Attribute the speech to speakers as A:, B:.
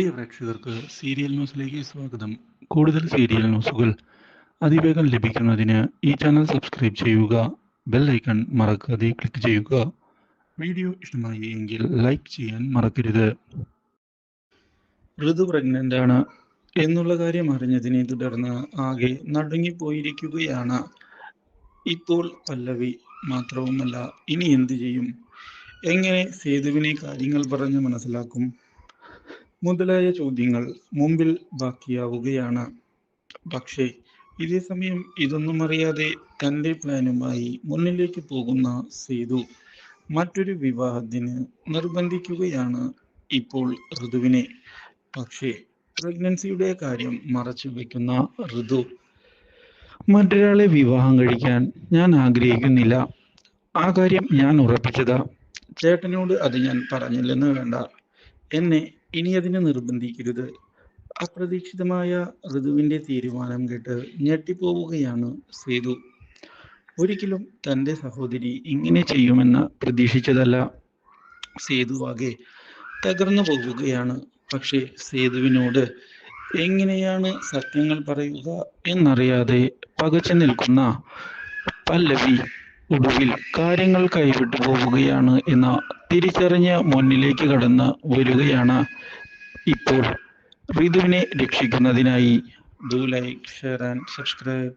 A: പ്രിയ പ്രേക്ഷകർക്ക് സീരിയൽ ന്യൂസിലേക്ക് സ്വാഗതം. കൂടുതൽ സീരിയൽ ന്യൂസുകൾ അതിവേഗം ലഭിക്കുന്നതിന് ഈ ചാനൽ സബ്സ്ക്രൈബ് ചെയ്യുക ബെൽ ഐക്കൺ മറക്കാതെ ക്ലിക്ക് ചെയ്യുക. വീഡിയോ ഇഷ്ടമായി എങ്കിൽ ലൈക്ക് ചെയ്യാൻ മറക്കരുത്. ഋതു ആണ് എന്നുള്ള കാര്യം അറിഞ്ഞതിനെ തുടർന്ന് ആകെ നടുങ്ങിപ്പോയിരിക്കുകയാണ്. ഇപ്പോൾ പല്ലവി മാത്രവുമല്ല ഇനി എന്തു ചെയ്യും? എങ്ങനെ സേതുവിനെ കാര്യങ്ങൾ പറഞ്ഞ് മനസ്സിലാക്കും? മുതലായ ചോദ്യങ്ങൾ മുമ്പിൽ ബാക്കിയാവുകയാണ്. പക്ഷേ ഇതേ സമയം ഇതൊന്നും അറിയാതെ തന്റെ പ്ലാനുമായി മുന്നിലേക്ക് പോകുന്ന സേതു മറ്റൊരു വിവാഹത്തിന് നിർബന്ധിക്കുകയാണ് ഇപ്പോൾ ഋതുവിനെ. പക്ഷേ പ്രഗ്നൻസിയുടെ കാര്യം മറച്ചു വെക്കുന്ന ഋതു മറ്റൊരാളെ വിവാഹം കഴിക്കാൻ ഞാൻ ആഗ്രഹിക്കുന്നില്ല. ആ കാര്യം ഞാൻ ഉറപ്പിച്ചതാ. ചേട്ടനോട് അത് ഞാൻ പറഞ്ഞില്ലെന്ന് വേണ്ട. എന്നെ ഇനി അതിനെ നിർബന്ധിക്കരുത്. അപ്രതീക്ഷിതമായ ഋതുവിന്റെ തീരുമാനം കേട്ട് ഞെട്ടിപ്പോവുകയാണ് സേതു. ഒരിക്കലും തന്റെ സഹോദരി ഇങ്ങനെ ചെയ്യുമെന്ന് പ്രതീക്ഷിച്ചതല്ല. സേതുവാകെ തകർന്നു പോവുകയാണ്. പക്ഷേ സേതുവിനോട് എങ്ങനെയാണ് സത്യങ്ങൾ പറയുക എന്നറിയാതെ പകച്ചു നിൽക്കുന്ന പല്ലവി ഒടുവിൽ കാര്യങ്ങൾ കൈവിട്ടു പോവുകയാണ് എന്ന തിരിച്ചറിഞ്ഞ് മുന്നിലേക്ക് കടന്ന് വരികയാണ് ഇപ്പോൾ ഋതുവിനെ രക്ഷിക്കുന്നതിനായി. Do like share and subscribe